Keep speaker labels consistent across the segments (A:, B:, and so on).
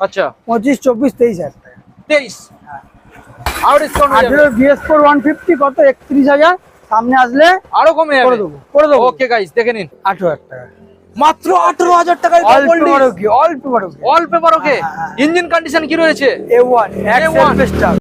A: আচ্ছা।
B: পঁচিশ চব্বিশ তেইশ হাজার টাকা।
A: তেইশ? আরও ডিসকাউন্ট হয়ে যাবে।
B: আঠেরো বিএস ফোর ওয়ান ফিফটি কত? একত্রিশ হাজার। সামনে আসলে
A: আরও কমে
B: করে দেবো করে দেবো।
A: ওকে গাইস দেখে নিন।
B: আঠেরো হাজার টাকা।
A: মাত্র আঠারো হাজার টাকায়
B: অল্প
A: double disc।
B: বড় কি অল্প
A: অল পেপার ওকে
B: হ্যাঁ, হ্যাঁ।
A: ইঞ্জিন কন্ডিশন কি রয়েছে?
B: এ ওয়ান
A: A1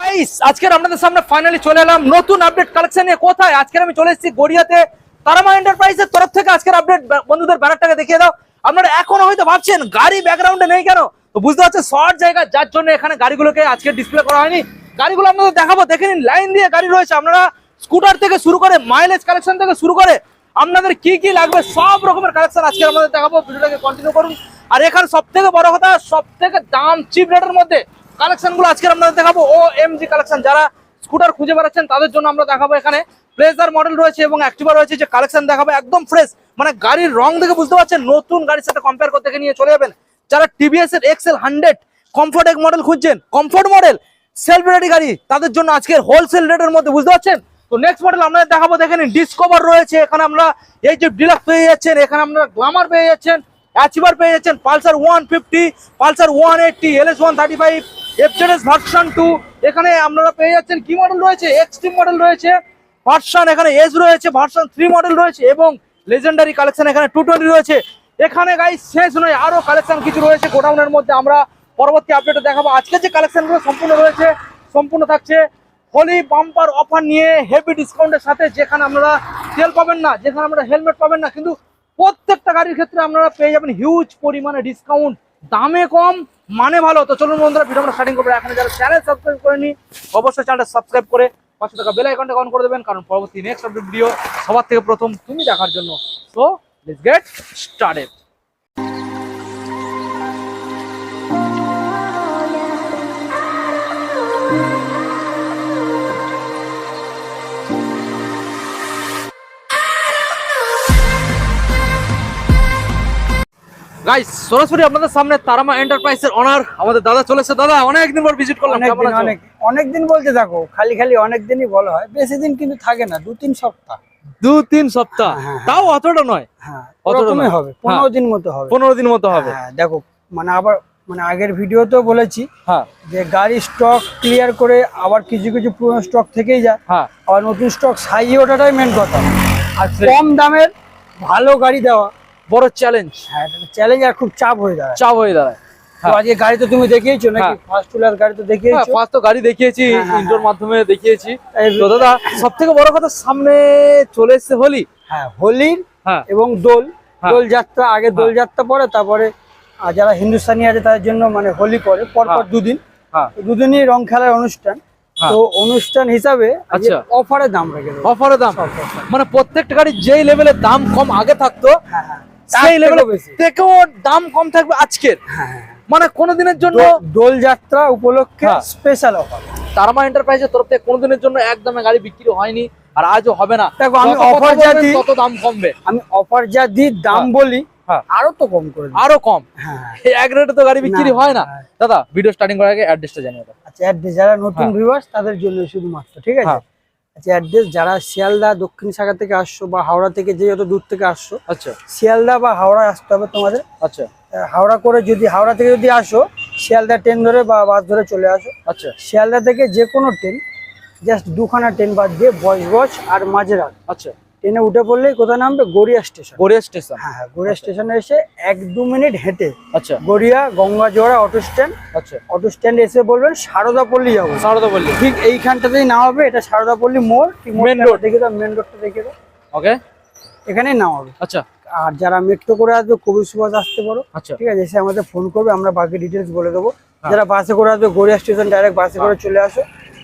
A: Guys, আজকের আপনাদের সামনে ফাইনালি চলে এলাম। নতুন আপডেট কালেকশন নিয়ে কোথায়? আজকের আমি চলে এসেছি গড়িয়াতে। তারামা এন্টারপ্রাইজের তরফ থেকে আজকের আপডেট বন্ধুদের ব্যানারটাকে দেখিয়ে দাও। আপনারা এখনও হয়তো ভাবছেন গাড়ি ব্যাকগ্রাউন্ডে নেই কেন? তো বুঝতে পারছেন, শর্ট জায়গা, যার জন্য এখানে গাড়িগুলোকে আজকে ডিসপ্লে করা হয়নি। গাড়িগুলো আপনাদের দেখাবো, দেখে নিন, লাইন দিয়ে গাড়ি রয়েছে। আপনারা স্কুটার থেকে শুরু করে মাইলেজ কালেকশন থেকে শুরু করে আপনাদের কি কি লাগবে, সব রকমের কালেকশন আজকে আমাদের দেখাবো। ভিডিওটাকে কন্টিনিউ করুন। আর এখানে সব থেকে বড় কথা সব থেকে দাম চিপ রেটের মধ্যে কালেকশনগুলো আজকে আপনাদের দেখাবো। ও এম জি কালেকশন যারা স্কুটার খুঁজে বেড়াচ্ছেন, তাদের জন্য আমরা দেখাবো এখানে। প্লেজার মডেল রয়েছে এবং অ্যাক্টিভা রয়েছে, যে কালেকশন দেখাবো, একদম ফ্রেশ মানে গাড়ির রং দেখে বুঝতে পারছেন, নতুন গাড়ির সাথে কম্পেয়ার করতে নিয়ে চলে যাবেন। যারা টিভিএস এর এক্সেল হান্ড্রেড কমফোর্ট এক মডেল খুঁজছেন কমফোর্ট মডেল সেলফ রেডি গাড়ি, তাদের জন্য আজকের হোলসেল রেটের মধ্যে, বুঝতে পারছেন? তো নেক্সট মডেল আমরা দেখাবো, দেখে নিন ডিসকভার রয়েছে, এখানে আমরা এই যে ডিলাক্স পেয়ে যাচ্ছেন, এখানে আপনারা গ্লামার পেয়ে যাচ্ছেন অ্যাচিভার পেয়ে যাচ্ছেন Pulsar one fifty Pulsar one eighty L S one thirty five FZS version two এখানে আপনারা পেয়ে যাচ্ছেন, কি মডেল রয়েছে? এক্সট্রিম মডেল রয়েছে ভার্সন এখানে এস রয়েছে ভার্সন থ্রি মডেল রয়েছে, এবং লেজেন্ডারি কালেকশন এখানে টু টোয়েন্টি রয়েছে। এখানে গাই শেষ নয়, আরও কালেকশন কিছু রয়েছে, গোডাউনের মধ্যে আমরা পরবর্তী আপডেটে দেখাবো। আজকে যে কালেকশনগুলো সম্পূর্ণ রয়েছে, সম্পূর্ণ থাকছে হোলি বাম্পার অফার নিয়ে হেভি ডিসকাউন্টের সাথে যেখানে আপনারা তেল পাবেন না, যেখানে আপনারা হেলমেট পাবেন না, কিন্তু প্রত্যেকটা গাড়ির ক্ষেত্রে আপনারা পেয়ে যাবেন হিউজ পরিমাণে ডিসকাউন্ট দামে কম মানে ভালো। তো চলুন বন্ধুরা ভিডিও আমরা স্টার্টিং করব। এখানে যারা চ্যানেল সাবস্ক্রাইব করেনি, অবশ্যই চ্যানেলটা সাবস্ক্রাইব করে পাঁচশো টাকা বেল আইকনটা অন করে দেবেন, কারণ পরবর্তী নেক্সট ভিডিও সবার থেকে প্রথম তুমি দেখার জন্য। So let's get started guys সরাসরি আপনাদের সামনে তারামা এন্টারপ্রাইজের অনার আমাদের দাদা চলেছে দাদা অনেকদিন পর ভিজিট করলাম
B: অনেক? অনেক অনেক দিন বলতে থাকো খালি খালি অনেক দিনই বলা হয় বেশি দিন কিন্তু থাকে না দু তিন সপ্তাহ।
A: দু তিন সপ্তাহ।
B: হ্যাঁ, হ্যাঁ।
A: তাও অতটা নয়।
B: হ্যাঁ। হবে পনেরো দিন মতো হবে।
A: পনেরো দিন মতো হবে।
B: হ্যাঁ দেখো মানে আবার মানে আগের ভিডিওতেও বলেছি
A: হ্যাঁ।
B: যে গাড়ি স্টক ক্লিয়ার করে আবার কিছু কিছু পুরনো স্টক থেকেই যায়।
A: হ্যাঁ।
B: আবার নতুন স্টক সাইয়ে ওঠাটাই মেন কথা। আর কম দামের ভালো গাড়ি দেওয়া।
A: বড় চ্যালেঞ্জ
B: হ্যাঁ চ্যালেঞ্জ আর খুব চাপ হয়ে দাঁড়ায়।
A: চাপ হয়ে দাঁড়ায়।
B: তো আজকে গাড়ি তো তুমি দেখিয়েছো নাকি?
A: হ্যাঁ।
B: ফার্স্ট টুলার গাড়ি তো
A: হ্যাঁ
B: দেখিয়েছো?
A: ফার্স্ট তো গাড়ি দেখিয়েছি
B: হ্যাঁ, হ্যাঁ,
A: মাধ্যমে দেখিয়েছি। তো দাদা বড় কথা সামনে চলে এসছে হোলি।
B: হ্যাঁ হোলির
A: হ্যাঁ।
B: এবং দোল।
A: হ্যাঁ।
B: দোল যাত্রা আগে দোল যাত্রা পরে তারপরে যারা হিন্দুস্তানি আছে তাদের জন্য মানে হোলি পরে পরপর
A: হ্যাঁ।
B: দুদিন।
A: হ্যাঁ।
B: দুদিনই রং খেলার অনুষ্ঠান।
A: হ্যাঁ।
B: তো অনুষ্ঠান হিসাবে
A: আচ্ছা।
B: অফারে দাম রেখে
A: অফারে দাম? মানে প্রত্যেকটা গাড়ি যেই লেভেলের দাম কম আগে থাকতো
B: হ্যাঁ হ্যাঁ।
A: সেই লেভেলে
B: থেকেও
A: দাম কম থাকবে আজকের।
B: হ্যাঁ হ্যাঁ।
A: মানে কোনো দিনের জন্য
B: দোল যাত্রা উপলক্ষে। স্পেশাল অফার
A: তারমা এন্টারপ্রাইজের তরফ থেকে কোনোদিনের জন্য একদমে গাড়ি বিক্রি হয়নি আর আজও হবে না
B: দেখো, আমি offer যা দিই-
A: তত দাম কমবে
B: আমি অফার যা দিই দাম
A: হ্যাঁ।
B: বলি
A: হ্যাঁ।
B: আরও তো কম করে
A: আরও কম
B: হ্যাঁ
A: এক রেটে তো গাড়ি বিক্রি হয় না। দাদা ভিডিও স্টার্টিং করার আগে অ্যাড্রেসটা জানিয়ে দাও
B: আচ্ছা অ্যাড্রেস যারা নতুন। ভিউয়ার্স তাদের জন্য শুধুমাত্র ঠিক আছে। আচ্ছা অ্যাড্রেস যারা শিয়ালদা দক্ষিণ শাখা থেকে আসছো বা হাওড়া থেকে যে যত দূর থেকে আসছো
A: আচ্ছা
B: শিয়ালদা বা হাওড়া আসতে হবে তোমাদের
A: আচ্ছা
B: হাওড়া করে যদি হাওড়া থেকে যদি আসো শিয়ালদা ট্রেন ধরে বা বাস ধরে চলে আসো।
A: আচ্ছা।
B: শিয়ালদা থেকে যে কোনো ট্রেন জাস্ট দুখানা ট্রেন বাদ দিয়ে বয়স আর মাঝেরহাট।
A: আচ্ছা।
B: ট্রেনে উঠে পড়লেই কোথায় নামবে? গড়িয়া স্টেশন।
A: গড়িয়া স্টেশন।
B: হ্যাঁ হ্যাঁ গড়িয়া স্টেশনে এসে এক দু মিনিট হেঁটে
A: আচ্ছা।
B: গড়িয়া গঙ্গাজোড়া অটো স্ট্যান্ড
A: আচ্ছা।
B: অটো স্ট্যান্ড এসে বলবেন সারদাপল্লী যাব।
A: সারদা বললি
B: ঠিক এইখানটাতেই নামাবে এটা সারদাপল্লী মোড় মোড়টা
A: road।
B: দেখে দাও মেন রোডটা দেখে দাও।
A: ওকে
B: এখানেই নামাবে
A: আচ্ছা।
B: আর যারা মেট্রো করে আসবে কবি সুভাষ আসতে পারো।
A: আচ্ছা।
B: ঠিক আছে এসে আমাদের ফোন করবে আমরা বাকি ডিটেলস বলে দেবো।
A: হ্যাঁ।
B: যারা বাসে করে আসবে গড়িয়া স্টেশন ডাইরেক্ট বাসে করে চলে আসো।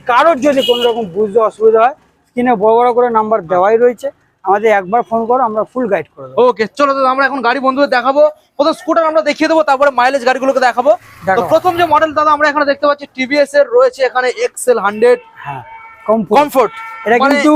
B: কারোর যদি কোনো রকম বুঝতে অসুবিধা হয় স্ক্রিনে বড় বড় করে নাম্বার দেওয়াই রয়েছে। আমাদের একবার ফোন করো আমরা ফুল গাইড করে দেবো।
A: ওকে চলো দাদা আমরা এখন গাড়ি বন্ধুদের দেখাবো। প্রথম স্কুটার আমরা দেখিয়ে দেবো তারপরে মাইলেজ গাড়িগুলোকে দেখাবো। তো প্রথম যে মডেল দাদা আমরা এখানে দেখতে পাচ্ছি টিভিএস এর রয়েছে এখানে এক্সেল হান্ড্রেড
B: হ্যাঁ কম
A: কমফোর্ট
B: এটা কিন্তু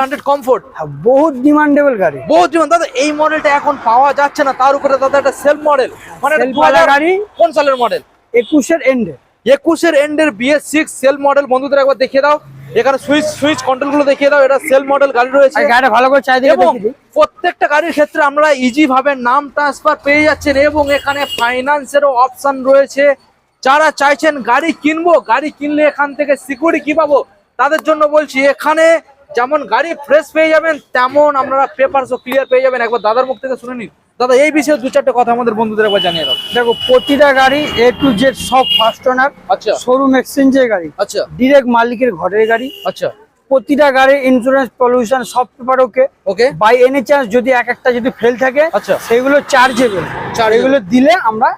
A: হান্ড্রেড কমফোর্ট
B: হ্যাঁ, বহুত ডিমান্ডেবল গাড়ি।
A: বহুত জীবন দাদা এই মডেলটা এখন পাওয়া যাচ্ছে না তার উপরে দাদা একটা সেলফ মডেল মানে এটা
B: Self
A: 2000
B: ওয়ালা গাড়ি।
A: কোন সালের মডেল
B: একুশের এন্ডে
A: একুশের এন্ডের বিএস সিক্স সেলফ মডেল বন্ধুদের একবার দেখিয়ে দাও। এখানে সুইচ সুইচ কন্ট্রোলগুলো দেখিয়ে দাও। এটা সেলফ মডেল গাড়ি রয়েছে।
B: গাড়িটা ভালো করে চাই
A: এবং প্রত্যেকটা গাড়ির ক্ষেত্রে আমরা ইজি ভাবে নাম ট্রান্সফার পেয়ে যাচ্ছেন এবং এখানে ফাইন্যান্সেরও অপশন রয়েছে। যারা চাইছেন গাড়ি কিনবো গাড়ি কিনলে এখান থেকে সিকিউরিটি কি পাবো। তাদের জন্য বলছি এখানে যেমন গাড়ি ফ্রেশ পেয়ে যাবেন তেমন আপনারা পেপারসও ক্লিয়ার পেয়ে যাবেন। একবার দাদার মুখ থেকে শুনে নিন। দাদা এই বিষয়ে দু চারটে কথা আমাদের বন্ধুদের একবার জানিয়ে দাও।
B: দেখো প্রতিটা গাড়ি এ টু জেড সব ফার্স্ট ওনার
A: আচ্ছা।
B: শোরুম এক্সচেঞ্জের গাড়ি।
A: আচ্ছা।
B: ডিরেক্ট মালিকের ঘরের গাড়ি।
A: আচ্ছা।
B: প্রতিটা গাড়ির ইন্স্যুরেন্স পলিউশন সব paper okay
A: okay
B: by any chance যদি এক একটা যদি ফেল থাকে
A: আচ্ছা।
B: সেগুলো চার্জেবল। এগুলো দিলে আমরা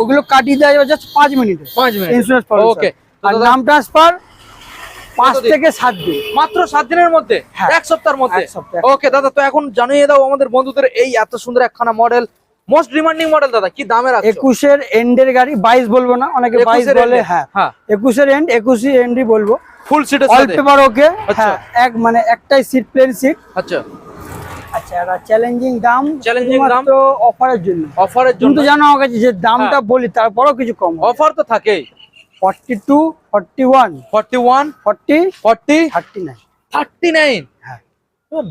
B: ওগুলো কাটিয়ে দেওয়া যাবে জাস্ট পাঁচ মিনিটে
A: পাঁচ মিনিট
B: ইন্স্যুরেন্স
A: ওকে
B: আর নাম ট্রান্সফার পাঁচ থেকে সাত দিন।
A: মাত্র সাত দিনের মধ্যে?
B: হ্যাঁ।
A: এক সপ্তাহের মধ্যে? ওকে দাদা তো এখন জানিয়ে দাও আমাদের বন্ধুদের এই এত সুন্দর একখানা মডেল মোস্ট ডিমান্ডিং মডেল দাদা কি দামে রাখছো
B: একুশের এন্ডের গাড়ি বাইশ বলব না অনেকে বলে হ্যাঁ।
A: হ্যাঁ।
B: এন্ড এন্ডই বলব।
A: ফুল সিটের
B: অল পেপার ওকে
A: আচ্ছা।
B: এক মানে একটাই সিট প্লেন সিট
A: আচ্ছা।
B: আচ্ছা চ্যালেঞ্জিং দাম
A: Challenging দাম?
B: অফারের জন্য।
A: অফারের জন্য?
B: জানো আমার কাছে যে দামটা
A: হ্যাঁ।
B: বলি তারপরেও কিছু কম
A: অফার তো থাকেই।
B: Forty two forty one
A: forty one
B: forty
A: forty
B: thirty nine
A: thirty nine
B: হ্যাঁ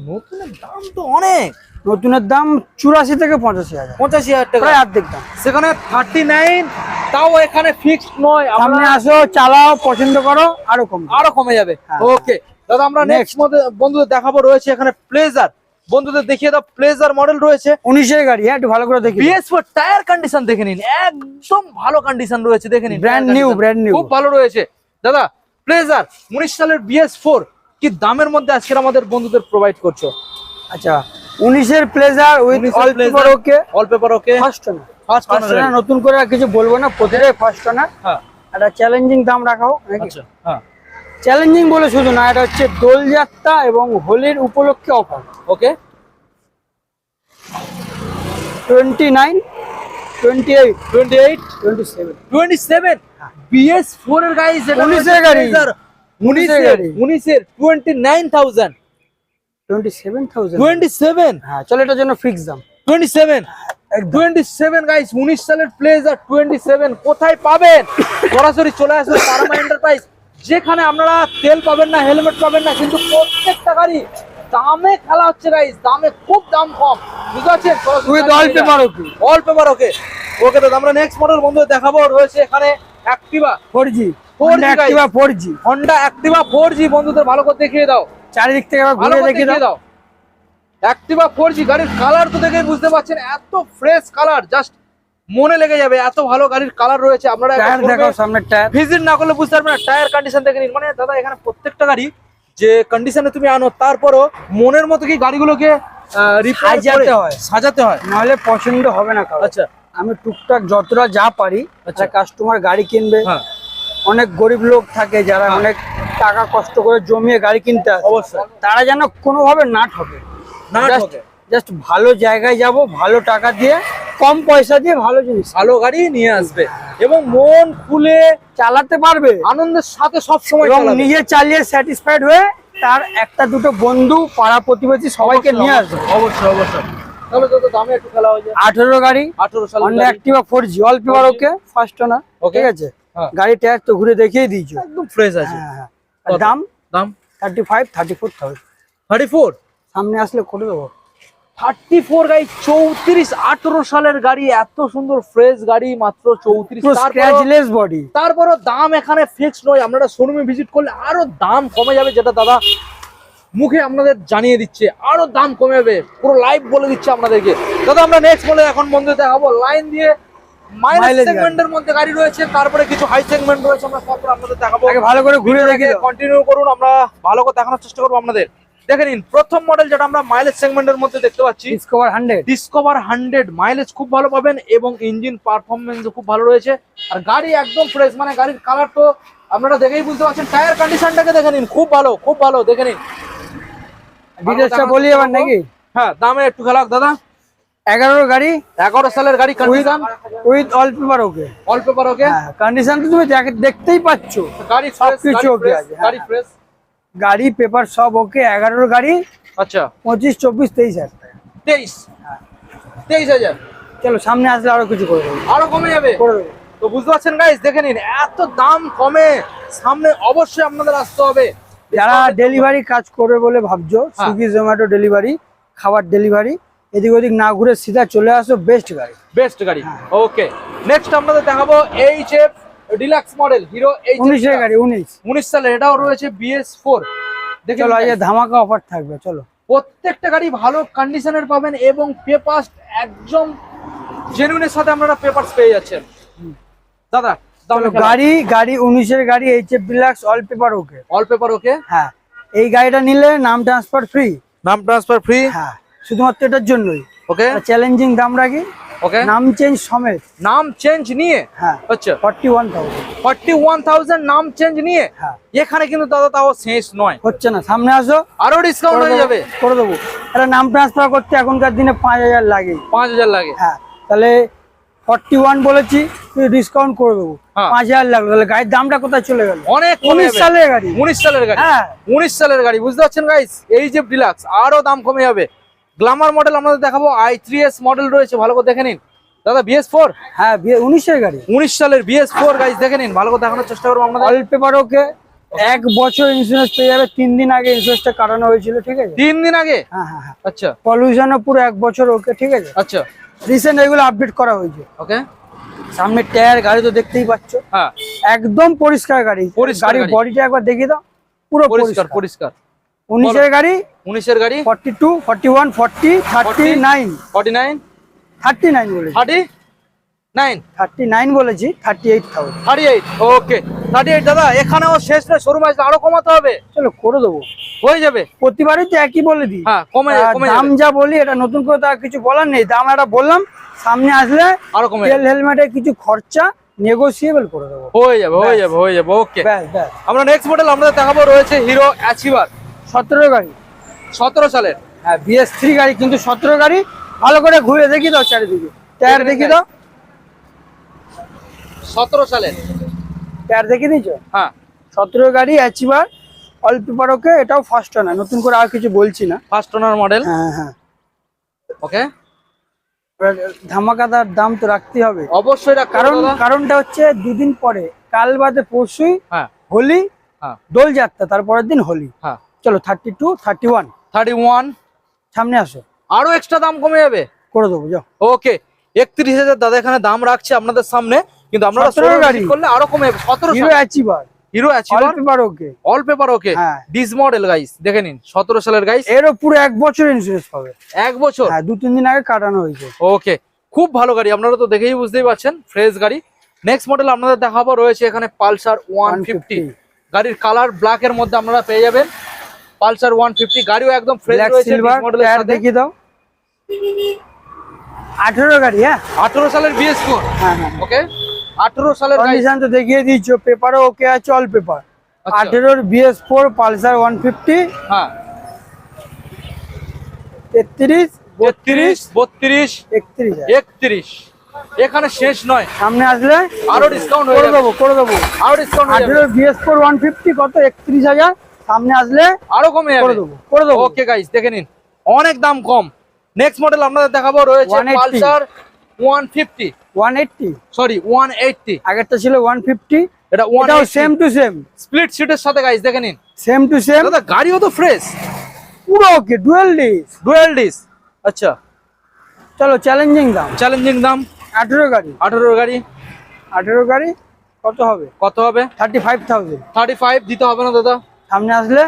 A: নতুনের দাম তো অনেক।
B: নতুনের দাম চুরাশি থেকে পঁচাশি হাজার।
A: পঁচাশি হাজার টাকা।
B: অর্ধেক দাম।
A: সেখানে থার্টি নাইন তাও এখানে ফিক্সড নয়। আমরা
B: আসো চালাও পছন্দ করো আরও কম
A: আরও কমে যাবে।
B: হ্যাঁ।
A: ওকে দাদা আমরা নেক্সট বন্ধুদের দেখাবো রয়েছে এখানে প্লেজার বন্ধুদের দেখিয়ে দাও প্লেজার মডেল রয়েছে।
B: উনিশের গাড়ি হ্যাঁ একটু ভালো করে দেখি
A: বিএস ফোর টায়ার কন্ডিশন দেখে নিন একদম ভালো কন্ডিশন রয়েছে দেখে নিন।
B: ব্র্যান্ড
A: নিউ
B: ব্র্যান্ড নিউ
A: খুব ভালো রয়েছে। দাদা প্লেজার উনিশ সালের বিএস ফোর কি দামের মধ্যে আজকের আমাদের বন্ধুদের প্রোভাইড করছ?
B: আচ্ছা উনিশের Pleasure with all paper okay
A: all paper okay
B: first owner
A: first
B: owner নতুন করে আর কিছু বলব না প্রতিটাই ফার্স্ট ওনার
A: হ্যাঁ।
B: একটা চ্যালেঞ্জিং দাম রাখাও নাকি?
A: আচ্ছা হ্যাঁ।
B: চ্যালেঞ্জিং বলে শুধু না এটা হচ্ছে দোলযাত্রা এবং হোলির উপলক্ষে offer.
A: Okay
B: twenty nine twenty eight
A: twenty eight
B: twenty seven
A: twenty seven BS four এর গাড়ি যেটা
B: 19 এর গাড়ি।
A: উনিশের। উনিশের twenty nine thousand
B: twenty seven thousand
A: twenty seven
B: হ্যাঁ চলো এটার জন্য ফিক্স দাম।
A: Twenty seven twenty seven guys উনিশ সালের প্লেজার টোয়েন্টি সেভেন কোথায় পাবেন? সরাসরি চলে আসবে তারামা এন্টারপ্রাইজ যেখানে আপনারা তেল পাবেন না হেলমেট পাবেন না কিন্তু প্রত্যেকটা গাড়ি দামে খেলা হচ্ছে গাইস দামে খুব দাম কম। বুঝতে পারছেন?
B: All paper okay
A: all paper okay okay দাদা আমরা নেক্সট মডেল বন্ধু দেখাবো। রয়েছে এখানে Activa
B: four G
A: 4G guys।
B: Activa four G
A: Honda Activa four G বন্ধুদের ভালো করে দেখিয়ে দাও।
B: চারিদিক থেকে ঘুরে দেখিয়ে দাও।
A: অ্যাক্টিভা ফোর জি গাড়ির কালার তো দেখে বুঝতে পারছেন এত ফ্রেশ কালার জাস্ট মনে লেগে যাবে এত ভালো গাড়ির কালার রয়েছে আপনারা
B: টায়ার সামনের টায়ার
A: ভিজিট না করলে বুঝতে পারবেন না টায়ার কন্ডিশন দেখে নিন। মানে দাদা এখানে প্রত্যেকটা গাড়ি যে কন্ডিশনে তুমি আনো তারপরও মনের মতো কি গাড়িগুলোকে
B: সাজাতে হয়।
A: সাজাতে হয়?
B: নাহলে পছন্দ হবে না
A: আচ্ছা।
B: আমি টুকটাক যতটা যা পারি
A: আচ্ছা।
B: কাস্টমার গাড়ি কিনবে।
A: হ্যাঁ।
B: অনেক গরিব লোক থাকে যারা অনেক টাকা কষ্ট করে জমিয়ে গাড়ি কিনতে
A: অবশ্যই।
B: তারা যেন কোনোভাবে নাট হবে।
A: না ঠকে।
B: জাস্ট ভালো জায়গায় যাব ভালো টাকা দিয়ে কম পয়সা দিয়ে ভালো জিনিস
A: ভালো গাড়ি নিয়ে আসবে। এবং মন খুলে
B: চালাতে পারবে।
A: আনন্দের সাথে সব সময়
B: এবং নিজে চালিয়ে স্যাটিসফাইড হয়ে তার একটা দুটো বন্ধু পাড়া প্রতিবেশী সবাইকে নিয়ে আসবে।
A: অবশ্যই অবশ্যই।
B: আঠেরো গাড়ি Honda Activa four G all paper okay first
A: Okay.
B: ঠিক আছে?
A: হ্যাঁ।
B: গাড়ি টায়ার তো ঘুরে দেখিয়ে দিয়েছ।
A: একদম ফ্রেশ আছে।
B: হ্যাঁ হ্যাঁ দাম
A: দাম
B: thirty five thirty four thousand
A: thirty four
B: সামনে আসলে করে দেবো।
A: থার্টি ফোর গাড়ি চৌত্রিশ আঠেরো সালের গাড়ি এত সুন্দর ফ্রেশ গাড়ি মাত্র চৌত্রিশ।
B: স্ক্র্যাচলেস বডি
A: তারপরও দাম এখানে ফিক্স নয় আপনারা শোরুমে ভিজিট করলে আরও দাম কমে যাবে যেটা দাদা মুখে আপনাদের জানিয়ে দিচ্ছে। আরও দাম কমে যাবে পুরো লাইভ বলে দিচ্ছে আপনাদেরকে। দাদা আমরা নেক্সট বলে এখন বন্ধু দেখাবো লাইন দিয়ে মাইলেজ সেগমেন্টের মধ্যে গাড়ি রয়েছে তারপরে কিছু হাই সেগমেন্ট রয়েছে আমরা সব আপনাদের দেখাবো।
B: ভালো করে ঘুরে দেখি।
A: কন্টিনিউ করুন আমরা ভালো করে দেখানোর চেষ্টা করব আপনাদের। দেখে নিন প্রথম মডেল যেটা আমরা মাইলেজ সেগমেন্টের মধ্যে দেখতে পাচ্ছি
B: Discover hundred
A: Discover hundred mileage খুব ভালো পাবেন এবং ইঞ্জিন পারফরমেন্স খুব ভালো রয়েছে। আর গাড়ি একদম ফ্রেশ মানে গাড়ির কালার তো আপনারা দেখেই বুঝতে পারছেন টায়ার কন্ডিশনটাকে দেখে নিন খুব ভালো খুব ভালো দেখে নিন।
B: ডিটেলসটা বলি এবার নাকি?
A: হ্যাঁ দামে একটু খেলাক দাদা।
B: এগারোর গাড়ি?
A: এগারো সালের গাড়ি condition
B: with all paper okay
A: per okay
B: হ্যাঁ কন্ডিশন তো তুমি দেখ- দেখতেই পাচ্ছ।
A: গাড়ি
B: সবকিছু হ্যাঁ।
A: গাড়ি ফ্রেশ
B: গাড়ি পেপার সব ওকে এগারোর গাড়ি
A: আচ্ছা।
B: পঁচিশ চব্বিশ তেইশ হাজার টাকা।
A: তেইশ? তেইশ হাজার?
B: চলো সামনে আসলে আরও কিছু করে দেবো।
A: আরও কমে যাবে?
B: করে দেবো।
A: তো বুঝতে পারছেন গাইস দেখে নিন এত দাম কমে সামনে অবশ্যই আপনাদের আসতে হবে।
B: যারা ডেলিভারি কাজ করবে বলে ভাবছ
A: হ্যাঁ।
B: সুইগি জোম্যাটো ডেলিভারি খাবার ডেলিভারি এদিক ওদিক না ঘুরে সিধা চলে আসো বেস্ট গাড়ি।
A: বেস্ট গাড়ি।
B: হ্যাঁ।
A: ওকে নেক্সট আপনাদের দেখাবো H F Deluxe model Hero H
B: উনিশের গাড়ি উনিশ।
A: উনিশ সালের এটাও রয়েছে বিএস ফোর। দেখে
B: চলো
A: নিন
B: ধামাকা অফার থাকবে চলো।
A: প্রত্যেকটা গাড়ি ভালো কন্ডিশনের পাবেন এবং পেপার একদম জেনুইনের সাথে আপনারা পেপারস পেয়ে যাচ্ছেন। দাদা দাম
B: গাড়ি গাড়ি উনিশের গাড়ি H F Deluxe all paper okay
A: all paper okay
B: হ্যাঁ। এই গাড়িটা নিলে নাম ট্রান্সফার ফ্রি
A: নাম ট্রান্সফার ফ্রি
B: হ্যাঁ শুধুমাত্র এটার জন্যই।
A: ওকে
B: চ্যালেঞ্জিং দাম রাখি।
A: ওকে
B: নাম চেঞ্জ সমেত।
A: নাম চেঞ্জ নিয়ে?
B: হ্যাঁ।
A: আচ্ছা।
B: Forty one thousand
A: forty one thousand নাম চেঞ্জ নিয়ে?
B: হ্যাঁ।
A: এখানে কিন্তু দাদা তাও শেষ নয়।
B: হচ্ছে না সামনে আসো।
A: আরও ডিসকাউন্ট হয়ে যাবে।
B: করে দেবো। এটা নাম ট্রান্সফার করতে এখনকার দিনে পাঁচ হাজার লাগে।
A: পাঁচ হাজার লাগে।
B: হ্যাঁ তাহলে ফর্টি ওয়ান বলেছি ডিসকাউন্ট করে দেবো।
A: হ্যাঁ।
B: পাঁচ হাজার লাগল তাহলে গাড়ির দামটা কোথায় চলে গেল?
A: অনেক কমে
B: উনিশ
A: যাবে।
B: সালের গাড়ি।
A: উনিশ সালের গাড়ি।
B: হ্যাঁ।
A: উনিশ সালের গাড়ি বুঝতে পারছেন গাইস এই যে ডিলাক্স আরও দাম কমে যাবে। গ্লামার মডেল আমাদের দেখাবো আই থ্রি এস মডেল রয়েছে ভালো করে দেখে নিন। দাদা বিএস ফোর
B: হ্যাঁ উনিশের গাড়ি।
A: উনিশ সালের বিএস ফোর গাড়ি দেখে নিন ভালো করে দেখানোর চেষ্টা করব আপনাদের।
B: অল পেপার ওকে এক বছর ইন্স্যুরেন্স পেয়ে যাবে তিন দিন আগে ইন্স্যুরেন্সটা কাটানো হয়েছিল ঠিক আছে?
A: তিন দিন আগে?
B: হ্যাঁ হ্যাঁ হ্যাঁ।
A: আচ্ছা।
B: পলিউশনও পুরো এক বছর ওকে ঠিক আছে?
A: আচ্ছা।
B: রিসেন্ট এগুলো আপডেট করা হয়েছে।
A: ওকে
B: সামনে টায়ার গাড়ি তো দেখতেই পাচ্ছ।
A: হ্যাঁ।
B: একদম পরিষ্কার গাড়ি। গাড়ির বডিটা একবার দেখিয়ে দাও পুরো
A: পরিষ্কার।
B: পরিষ্কার। উনিশের গাড়ি?
A: উনিশের গাড়ি?
B: Forty two forty one forty thirty nine.
A: Forty nine?
B: Thirty nine বলেছি।
A: থার্টি? নাইন?
B: থার্টি নাইন বলেছি thirty eight thousand.
A: Thirty eight okay. Thirty eight দাদা এখানেও শেষ নয় শোরুম আসলে আরও কমাতে হবে।
B: চলো করে দেবো।
A: হয়ে যাবে।
B: প্রতিবারই তো একই বলে দিই।
A: হ্যাঁ কমে
B: দাম যা বলি এটা নতুন করে তো আর কিছু বলার নেই। দাম একটা বললাম সামনে আসলে
A: আরও কমে
B: তেল হেলমেটের কিছু খরচা নেগোসিয়েবল করে দেবো।
A: হয়ে যাবে হয়ে যাবে হয়ে যাবে ওকে। আমরা নেক্সট মডেল আমাদের দেখাবো রয়েছে হিরো অ্যাচিভার
B: সতেরো গাড়ি।
A: সতেরো সালের?
B: হ্যাঁ বিএস থ্রি গাড়ি কিন্তু সতেরো গাড়ি ভালো করে ঘুরে দেখি দাও চারিদিকে। টায়ার
A: দেখে
B: দাও
A: সতেরো সালের?
B: টায়ার দেখে নিয়েছো?
A: হ্যাঁ।
B: সতেরো গাড়ি অ্যাচিভার অল্প পেপার ওকে এটাও ফার্স্ট না নতুন করে আর কিছু বলছি না।
A: ফার্স্ট ওনার মডেল
B: হ্যাঁ হ্যাঁ
A: ওকে
B: ধামাকাদার দাম তো রাখতে হবে।
A: অবশ্যই
B: কারণ কারণটা হচ্ছে দুদিন পরে কাল বাদে পরশুই
A: হ্যাঁ।
B: হোলি
A: হ্যাঁ।
B: দোল যাত্রা তারপরের দিন হোলি।
A: হ্যাঁ।
B: চলো thirty two thirty one
A: thirty one
B: সামনে আসো।
A: আরও এক্সট্রা দাম কমে যাবে?
B: করে দেবো যাও।
A: ওকে একত্রিশ হাজার দাদা এখানে দাম রাখছে আপনাদের সামনে কিন্তু
B: 17
A: ষোলো
B: গাড়ি।
A: করলে আরও কমে যাবে সতেরো
B: Hero Achiever
A: Hero Achiever
B: okay
A: all paper okay
B: হ্যাঁ।
A: ডিস মডেল গাইস দেখে নিন সতেরো সালের গাইস
B: এরও পুরো এক বছর ইন্স্যুরেন্স পাবে।
A: এক বছর?
B: হ্যাঁ দু তিন দিন আগে কাটানো হয়েছে।
A: ওকে খুব ভালো গাড়ি আপনারা তো দেখেই বুঝতেই পারছেন ফ্রেশ গাড়ি। নেক্সট মডেল আপনাদের দেখাবো রয়েছে এখানে পালসার ওয়ান ফিফটি
B: 150
A: গাড়ির কালার ব্ল্যাক এর মধ্যে আপনারা পেয়ে যাবেন। পালসার ওয়ান ফিফটি গাড়িও একদম ফ্রেশ রয়েছে মডেলের সাথে।
B: দেখিয়ে দাও। আঠেরো গাড়ি হ্যাঁ?
A: আঠেরো সালের বিএস ফোর
B: হ্যাঁ হ্যাঁ
A: ওকে আঠেরো সালের
B: কন্ডিশন তো দেখিয়ে দিচ্ছ পেপারও ওকে আছে অল পেপার
A: আচ্ছা।
B: আঠেরোর BS four Pulsar one fifty.
A: হ্যাঁ।
B: তেত্রিশ
A: বত্রিশ বত্রিশ
B: একত্রিশ।
A: একত্রিশ। এখানে শেষ নয়।
B: সামনে আসলে
A: আরও ডিসকাউন্ট
B: করে দেবো করে দেবো।
A: আরও ডিসকাউন্ট হয়ে যাবে।
B: বিএস ফোর ওয়ান ফিফটি কত? একত্রিশ হাজার? সামনে আসলে
A: আরও কমে
B: করে
A: যাবে
B: দেবো করে দেবো।
A: ওকে গাইস দেখে নিন। অনেক দাম কম। নেক্সট মডেল আপনাদের দেখাবো রয়েছে
B: 180
A: Pulsar one fifty
B: one eighty
A: sorry one eighty
B: আগেরটা ছিল ওয়ান ফিফটি
A: এটা ওয়ান
B: এটাও সেম টু সেম
A: স্প্লিট সিটের সাথে গাইস দেখে নিন।
B: সেম টু সেম
A: দাদা গাড়িও তো ফ্রেশ
B: পুরো okay dual disc
A: dual disc আচ্ছা।
B: চলো চ্যালেঞ্জিং দাম।
A: চ্যালেঞ্জিং দাম?
B: আঠেরো গাড়ি।
A: আঠারো গাড়ি?
B: আঠেরো গাড়ি কত হবে?
A: কত হবে?
B: Thirty five thousand
A: thirty five দিতে হবে না দাদা।
B: সামনে আসলে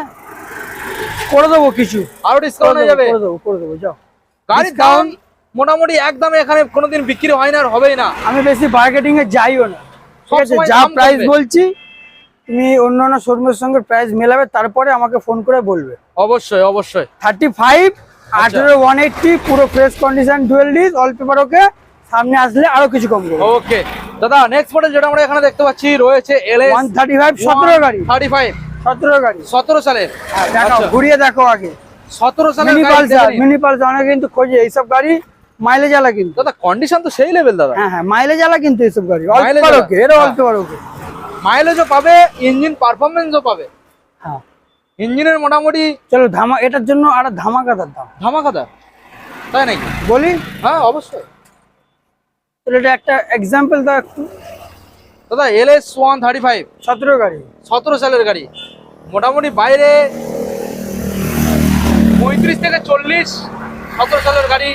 B: করে দেবো কিছু। আরও
A: ডিসকাউন্ট হয়ে যাবে?
B: করে দেবো করে দেবো যাও।
A: গাড়ির দাম মোটামুটি একদম এখানে কোনোদিন বিক্রি হয় না আর হবেই না।
B: আমি বেশি মার্কেটিং এ যাইও না। ঠিক আছে যা প্রাইস বলছি তুমি অন্য অন্য শোরুমের সঙ্গে প্রাইস মেলাবে তারপরে আমাকে ফোন করে বলবে।
A: অবশ্যই অবশ্যই।
B: থার্টি ফাইভ
A: আচ্ছা।
B: আঠেরো ওয়ান এইটটি পুরো fresh condition dual disc all paper okay সামনে আসলে আরও কিছু কম
A: ওকে দাদা নেক্সট মডেল যেটা আমরা এখানে দেখতে পাচ্ছি রয়েছে এলএস
B: ওয়ান থার্টি ফাইভ সতেরো গাড়ি।
A: থার্টি ফাইভ
B: সতেরো গাড়ি।
A: সতেরো সালের?
B: হ্যাঁ, দেখাও
A: আচ্ছা।
B: ঘুরিয়ে দেখো আগে।
A: সতেরো সালের
B: মিনি পালসার মিনি পালসার অনেকে কিন্তু খোঁজে এইসব গাড়ি মাইলেজ আলা কিন্তু।
A: দাদা কন্ডিশন তো সেই লেভেল দাদা।
B: হ্যাঁ হ্যাঁ মাইলেজ আলা কিন্তু এইসব গাড়ি। অল্প ওকে এরও
A: হ্যাঁ।
B: অল্প ওকে।
A: মাইলেজও পাবে ইঞ্জিন পারফরমেন্সও পাবে।
B: হ্যাঁ।
A: ইঞ্জিনের মোটামুটি
B: চলো ধামা এটার জন্য আর ধামাকাদার দাম
A: ধামাকাদা তাই নাকি?
B: বলি?
A: হ্যাঁ অবশ্যই।
B: তাহলে এটা একটা এক্সাম্পল দাও একটু।
A: দাদা এলএস ওয়ান থার্টি ফাইভ
B: সতেরো গাড়ি।
A: সতেরো সালের গাড়ি। মোটামুটি বাইরে পঁয়ত্রিশ থেকে চল্লিশ সতেরো সালের গাড়ি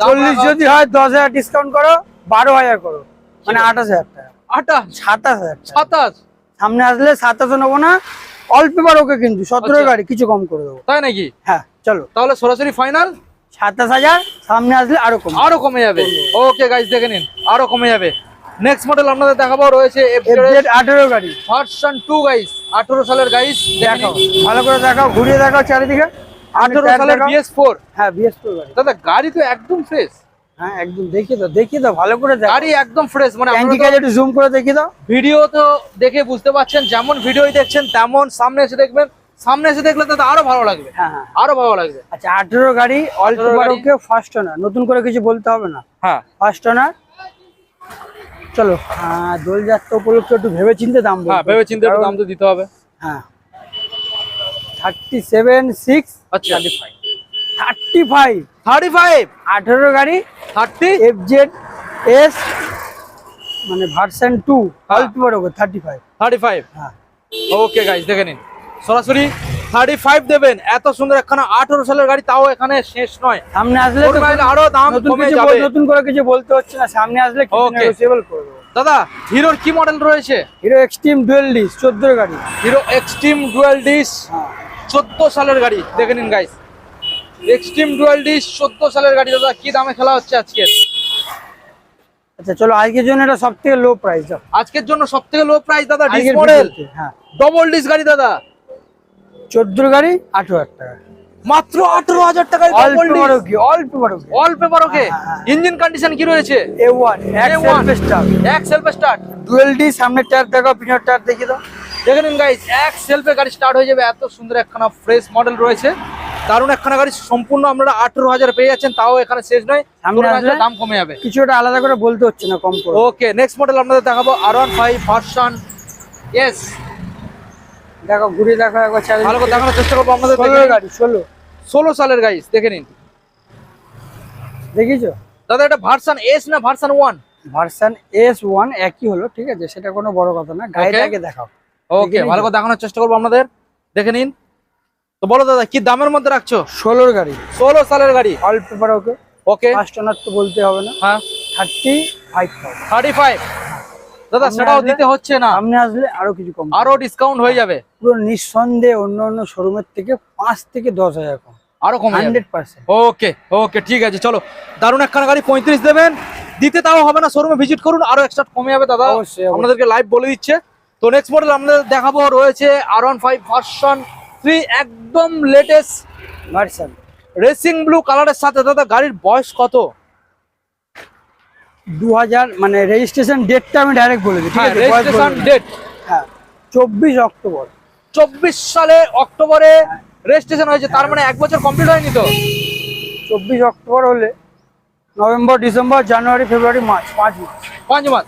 B: চল্লিশ যদি হয় দশ হাজার ডিসকাউন্ট করো বারো হাজার করো। মানে আঠাশ হাজার টাকা।
A: আঠাশ?
B: সাতাশ হাজার
A: সাতাশ?
B: সামনে আসলে সাতাশে নেব না অল্প এবার ওকে কিন্তু সতেরো
A: আচ্ছা।
B: গাড়ি কিছু কম করে দেবো।
A: তাই নাকি?
B: হ্যাঁ চলো।
A: তাহলে সরাসরি ফাইনাল
B: সাতাশ হাজার সামনে আসলে আরও কম
A: আরও কমে যাবে। ওকে গাইস দেখে নিন। আরও কমে যাবে। নেক্সট মডেল আপনাদের দেখাবো রয়েছে
B: আঠেরো গাড়ি।
A: ভার্সন টু গাইস আঠারো সালের গাইস
B: দেখাও ভালো করে দেখাও ঘুরিয়ে দেখাও চারিদিকে।
A: আঠারো সালের। বিএস ফোর
B: হ্যাঁ বিএসপি গাড়ি।
A: দাদা গাড়ি তো একদম ফ্রেশ
B: হ্যাঁ একদম দেখিয়ে দাও দেখিয়ে দাও ভালো করে
A: গাড়ি একদম ফ্রেশ মানে
B: একটু জুম করে দেখিয়ে দাও।
A: ভিডিও তো দেখে বুঝতে পারছেন যেমন ভিডিওই দেখছেন তেমন সামনে এসে দেখবেন। সামনে এসে দেখলে দাদা আরও ভালো লাগবে।
B: হ্যাঁ হ্যাঁ।
A: আরও ভালো লাগবে।
B: আচ্ছা আঠেরো গাড়ি অল্প
A: 18
B: ওকে ফার্স্ট ওনার নতুন করে কিছু বলতে হবে না।
A: হ্যাঁ।
B: ফার্স্ট ওনার চলো। হ্যাঁ দোলযাত্রা উপলক্ষে একটু ভেবে চিন্তে দাম
A: হ্যাঁ ভেবে। চিন্তে একটু দাম তো দিতে হবে।
B: হ্যাঁ। থার্টি সেভেন সিক্স
A: আচ্ছা।
B: Thirty five.
A: Thirty five.
B: আঠেরো গাড়ি।
A: থার্টি?
B: এফ জেড এস মানে ভার্সন টু
A: হ্যাঁ।
B: অল্প থার্টি ফাইভ।
A: Thirty five?
B: হ্যাঁ।
A: ওকে গাইস দেখে নিন। সরাসরি থার্টি ফাইভ দেবেন। এত সুন্দর একখানা আঠারো সালের গাড়ি তাও এখানে শেষ নয়।
B: সামনে আসলে
A: আরও দাম কমে যাবে।
B: নতুন করে কিছু বলতে হচ্ছে না। সামনে আসলে
A: দাদা হিরোর কি মডেল রয়েছে?
B: হিরো এক্সট্রিম ডুয়েল ডিস চোদ্দোর গাড়ি।
A: হিরো এক্সট্রিম ডুয়াল ডিস চোদ্দ সালের গাড়ি। দেখে নিন গাইস এক্সট্রিম ডুয়াল ডিস চোদ্দ সালের গাড়ি। দাদা কি দামে খেলা হচ্ছে আজকে
B: আচ্ছা চলো আজকের জন্য এটা সব থেকে লো প্রাইস
A: আজকের জন্য সব থেকে লো প্রাইস দাদা ডিস মডেল
B: হ্যাঁ।
A: ডবল ডিস গাড়ি দাদা।
B: চোদ্দোর গাড়ি আঠারো হাজার টাকা।
A: মাত্র আঠারো হাজার টাকায়
B: অল্প অল্প
A: ওকে
B: হ্যাঁ, হ্যাঁ।
A: ইঞ্জিন কন্ডিশন কি রয়েছে?
B: এ ওয়ান
A: A1
B: এক
A: সেলফ স্টার্ট
B: ডুয়েল ডি সামনে টায়ার দেখো পিছনের টায়ার দাও।
A: দেখে নিন গাইস এক সেলফে গাড়ি স্টার্ট হয়ে যাবে। এত সুন্দর একখানা ফ্রেশ মডেল রয়েছে। দারুণ একখানা গাড়ি সম্পূর্ণ আপনারা আঠারো হাজার পেয়ে যাচ্ছেন তাও এখানে শেষ নয়। দাম কমে যাবে।
B: আলাদা করে বলতে হচ্ছে না কম করে।
A: ওকে নেক্সট মডেল আপনাদের দেখাবো আর ওয়ান ফাইভ ভার্সন এস
B: দেখো ঘুরিয়ে দেখো একবার
A: ভালো করে দেখানোর চেষ্টা করব আপনাদের
B: ষোলো গাড়ি ষোলো।
A: ষোলো সালের গাইস দেখে নিন।
B: দেখিছো
A: দাদা এটা ভার্সন এস না version one
B: version S one একই হলো ঠিক আছে? সেটা কোনো বড় কথা না গাড়িটাকে দেখাও।
A: ওকে ভালো করে দেখানোর চেষ্টা করব আপনাদের দেখে নিন। তো বলো দাদা কি দামের মধ্যে রাখছো?
B: ষোলোর গাড়ি।
A: ষোলো সালের গাড়ি।
B: All paper okay
A: okay
B: first owner তো বলতে হবে না।
A: হ্যাঁ।
B: থার্টি ফাইভ
A: থার্টি ফাইভ দাদা সেটাও দিতে হচ্ছে না।
B: আপনি আসলে আরও কিছু কম।
A: আরও ডিসকাউন্ট হয়ে যাবে।
B: পুরো নিঃসন্দেহে অন্য অন্য শোরুমের থেকে পাঁচ থেকে দশ হাজার কম।
A: আরও কম
B: হান্ড্রেড পার্সেন্ট।
A: ওকে ওকে ঠিক আছে চলো। দারুণ একখানা গাড়ি পঁয়ত্রিশ দেবেন। দিতে তাও হবে না শোরুমে ভিজিট করুন আরও এক্সট্রা কমে যাবে দাদা। আপনাদেরকে লাইভ বলে দিচ্ছে। তো নেক্সট মডেল আমাদের দেখাবো রয়েছে আর ওয়ান ফাইভ ভার্সন থ্রি একদম লেটেস্ট
B: ভার্সন
A: রেসিং ব্লু কালারের সাথে। দাদা গাড়ির বয়স কত?
B: দু হাজার মানে রেজিস্ট্রেশন ডেটটা আমি ডাইরেক্ট বলে দিই ঠিক
A: হ্যাঁ
B: আছে?
A: রেজিস্ট্রেশন ডেট
B: হ্যাঁ চব্বিশ অক্টোবর।
A: চব্বিশ সালে অক্টোবরে রেজিস্ট্রেশন হয়েছে তার মানে এক বছর কমপ্লিট হয়নি তো?
B: চব্বিশ অক্টোবর হলে November December January February March পাঁচ মাস।
A: পাঁচ মাস।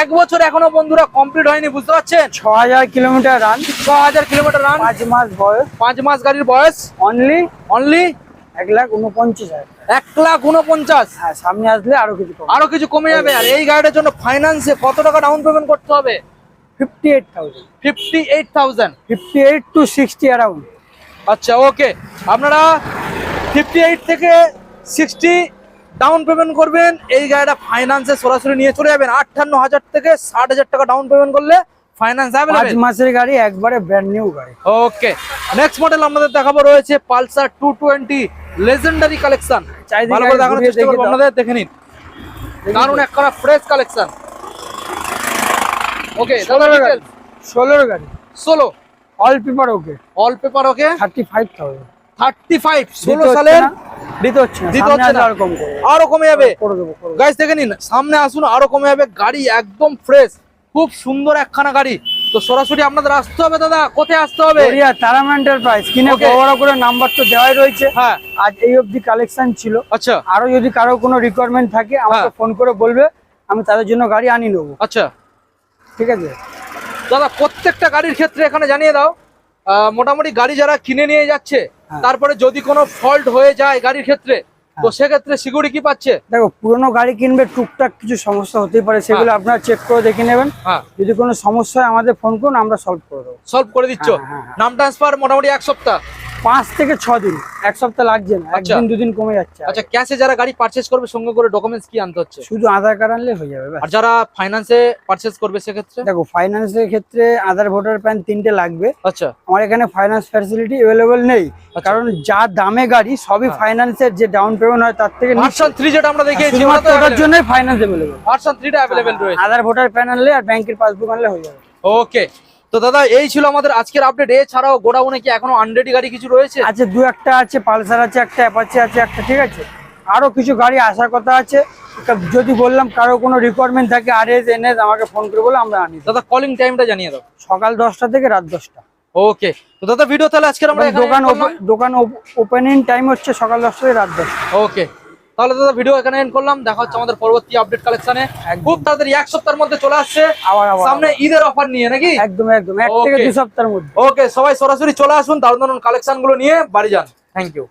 A: এক বছর এখনও বন্ধুরা কমপ্লিট হয়নি বুঝতে পারছেন?
B: ছ হাজার কিলোমিটার রান
A: ছ হাজার কিলোমিটার রান
B: পাঁচ মাস বয়স।
A: পাঁচ মাস গাড়ির বয়স।
B: অনলি
A: অনলি
B: এক লাখ উনপঞ্চাশ হাজার
A: এক লাখ উনপঞ্চাশ?
B: হ্যাঁ সামনে আসলে আরও কিছু
A: আরও কিছু কমে যাবে? আর এই গাড়িটার জন্য ফাইন্যান্সে কত টাকা ডাউন পেমেন্ট করতে হবে?
B: Fifty eight thousand
A: fifty eight thousand
B: fifty eight to sixty around
A: আচ্ছা ওকে আপনারা ফিফটি এইট থেকে সিক্সটি ডাউন পেমেন্ট করবেন। এই গাড়িটা ফাইন্যান্সে সরাসরি নিয়ে চলে যাবেন। আটান্ন হাজার থেকে ষাট হাজার টাকা ডাউন পেমেন্ট করলে ফাইন্যান্স
B: পাঁচ
A: অ্যাভেলেবেল
B: মাসের গাড়ি একবারে ব্র্যান্ড নিউ গাড়ি।
A: ওকে নেক্সট মডেল আমাদের দেখাবো রয়েছে Pulsar two twenty legendary collection ভালো করে দেখানোর চেষ্টা করব আপনাদের দেখে নিন। দারুণ একটা ফ্রেশ কালেকশন ওকে
B: ষোলোর গাড়ি।
A: ষোলো
B: all paper okay.
A: All paper okay.
B: Thirty five thousand
A: thirty five ষোলো সালের?
B: দিতে হচ্ছে
A: দিতে হচ্ছে না।
B: আর কম
A: আরও কমে যাবে?
B: দেবো
A: গাইস দেখে নিন সামনে আসুন আরও কমে যাবে। গাড়ি একদম ফ্রেশ খুব সুন্দর একখানা গাড়ি। তো সরাসরি আপনাদের আসতে হবে দাদা। কোথায় আসতে হবে?
B: কোরিয়া তারামেন্টের প্রাইস কিনে. বড় করে নাম্বার তো দেওয়াই রয়েছে।
A: হ্যাঁ।
B: আজ এই অবধি কালেকশন ছিল।
A: আচ্ছা।
B: আরও যদি কারও কোনো রিকোয়ারমেন্ট থাকে আমাকে
A: হ্যাঁ।
B: ফোন করে বলবে আমি তাদের জন্য গাড়ি আনি নেব।
A: আচ্ছা।
B: ঠিক আছে?
A: দাদা প্রত্যেকটা গাড়ির ক্ষেত্রে এখানে জানিয়ে দাও মোটামুটি গাড়ি যারা কিনে নিয়ে যাচ্ছে
B: হ্যাঁ।
A: তারপরে যদি কোনো ফল্ট হয়ে যায় গাড়ির ক্ষেত্রে তো সেক্ষেত্রে সিকিউরিটি কি পাচ্ছে?
B: দেখো পুরোনো গাড়ি কিনবে টুকটাক কিছু সমস্যা হতেই পারে সেগুলো আপনারা চেক করে দেখে নেবেন।
A: হ্যাঁ।
B: যদি কোনো সমস্যা হয় আমাদের ফোন করুন আমরা সলভ করে দেবো।
A: সলভ করে দিচ্ছ?
B: হ্যাঁ, হ্যাঁ, হ্যাঁ।
A: নাম ট্রান্সফার মোটামুটি এক সপ্তাহ?
B: পাঁচ থেকে ছ দিন এক সপ্তাহ লাগছে না
A: আচ্ছা।
B: একদিন দুদিন কমে যাচ্ছে
A: আচ্ছা ক্যাশে যারা গাড়ি পারচেজ করবে সঙ্গে করে ডকুমেন্টস কি আনতে হচ্ছে?
B: শুধু আধার কার্ড আনলে হয়ে যাবে
A: আর যারা ফাইন্যান্সে পারচেজ করবে সেক্ষেত্রে?
B: দেখো ফাইন্যান্সের ক্ষেত্রে আধার ভোটার প্যান তিনটে লাগবে।
A: আচ্ছা।
B: আমার এখানে ফাইন্যান্স ফ্যাসিলিটি অ্যাভেলেবেল নেই
A: আচ্ছা।
B: কারণ যা দামে গাড়ি সবই। ফাইন্যান্সের যে ডাউন পেমেন্ট হয় তার থেকে
A: ভার্সন থ্রি যেটা আমরা দেখিয়েছি
B: শুধুমাত্র ওটার জন্যই ফাইন্যান্স অ্যাভেলেবেল
A: ভার্সন থ্রিটা অ্যাভেলেবেল রয়েছে।
B: আধার ভোটার প্যান আনলে আর ব্যাংকের পাসবুক আনলে হয়ে যাবে।
A: ওকে তো দাদা এই ছিল আমাদের আজকের আপডেট এছাড়াও গোডাউনে কি এখনও আনরেডি গাড়ি কিছু রয়েছে?
B: আছে দু একটা আছে পালসার আছে একটা অ্যাপাচি আছে একটা ঠিক আছে? আরও কিছু গাড়ি আসার কথা আছে। যদি বললাম কারও কোনো রিকোয়ারমেন্ট থাকে আর এস এন এস আমাকে ফোন করে বলে আমরা আনি।
A: দাদা কলিং টাইমটা জানিয়ে দাও।
B: সকাল দশটা থেকে রাত দশটা।
A: ওকে তো দাদা ভিডিও তাহলে আজকের আমরা
B: দোকান দোকান ওপেনিং টাইম হচ্ছে সকাল দশটা থেকে রাত দশটা।
A: ওকে তাহলে দাদা ভিডিও এখানে এন্ড করলাম। দেখা হচ্ছে আমাদের পরবর্তী আপডেট কালেকশনে। খুব তাড়াতাড়ি এক সপ্তাহের মধ্যে চলে আসছে। সামনে ঈদের অফার নিয়ে নাকি?
B: একদম একদম। এক থেকে দুই সপ্তাহের মধ্যে।
A: ওকে সবাই সরাসরি চলে আসুন দারুণ দারুণ কালেকশনগুলো নিয়ে বাড়ি যান। Thank you